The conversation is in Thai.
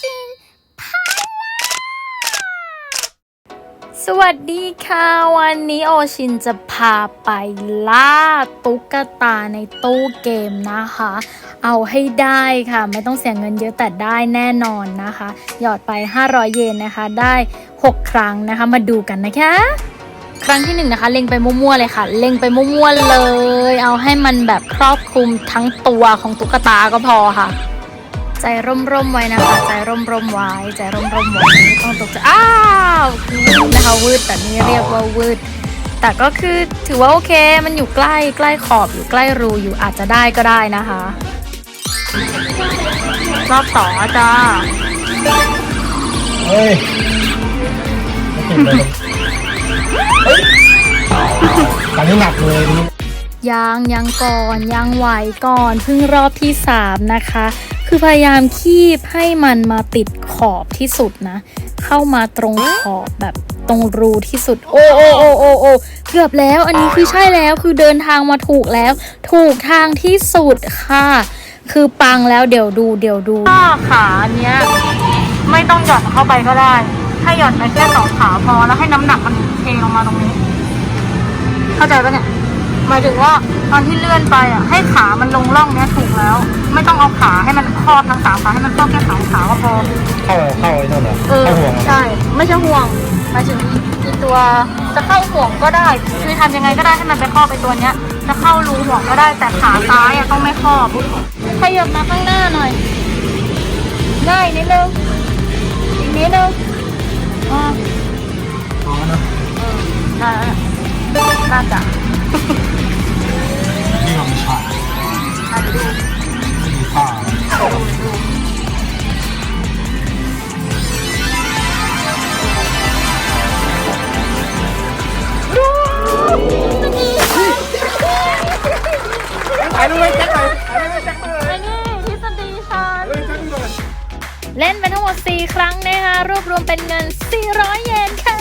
คินสวัสดีค่ะ วันนี้โอชินจะพาไปล่าตุ๊กตาในตู้เกมนะคะ เอาให้ได้ค่ะ ไม่ต้องเสียเงินเยอะแต่ได้แน่นอนนะคะ หยอดไป 500 เยนนะคะ ได้ 6 ครั้งนะคะ มาดูกันนะคะครั้งที่หนึ่งนะคะ เล็งไปมั่วๆเลยค่ะ เล็งไปมั่วๆเลย เอาให้มันแบบครอบคลุมทั้งตัวของตุ๊กตาก็พอค่ะ ใจร่มๆไว้นะคะ ใจร่มๆไว้ ใจร่มๆไว้ไม่ต้องตกใจอ้าววืดนะคะวืดแต่นี่เรียกว่าวืดแต่ก็คือถือว่าโอเค มันอยู่ใกล้ใกล้ขอบอยู่ใกล้รูอยู่อาจจะได้ก็ได้นะคะ รอบสองอะจ้าเฮ้ยไม่ติดเลยเฮ้ยตอนนี้หนักเลยนี่ยังยังก่อนยังไหวก่อนเพิ่งรอบที่สามนะคะ คือพยายามคีบให้มันมาติดขอบที่สุดนะ เข้ามาตรงขอบแบบตรงรูที่สุด โอ้โอ้โอ้โอ้โอ้เกือบแล้ว อันนี้คือใช่แล้วคือเดินทางมาถูกแล้ว ถูกทางที่สุดค่ะ คือปังแล้วเดี๋ยวดูเดี๋ยวดูขาเนี้ยไม่ต้องหย่อนเข้าไปก็ได้ให้หย่อนไปแค่สองขาพอแล้วให้น้ำหนักมันเทลงมาตรงนี้ เข้าใจปะเนี่ยหมายถึงว่าตอนที่เลื่อนไปอะให้ขามันลงร่องเนี้ยถูกแล้ว ไม่ต้องเอาขาให้ อบทั้งสามขาให้มันครอบแค่ขาขาก็พอ เข้าเข้าไอ้นั่นเหรอเออเข้าห่วงเหรอใช่ ไม่ใช่ห่วงหมายถึงอีตัวจะเข้าห่วงก็ได้ คือทำยังไงก็ได้ให้มันไปครอบไปตัวเนี้ย จะเข้ารูห่วงก็ได้แต่ขาซ้ายอะต้องไม่ครอบขยับมาข้างหน้าหน่อยง่ายนิดนึงอีกนิดนึงอ่าอ๋อนะน่าน่าจะ นี่เราไม่ใช่อาจจะดู ถ่ายรูปไว้แจ็คหน่อยถ่ายรูปไว้แจ็คหน่อยไอ้นี่ทฤษฎีฉัน เฮ้ยแจ็คหน่อย เล่นไปทั้งหมด 4 ครั้งนะคะรวบรวมเป็นเงิน 400 เยนค่ะ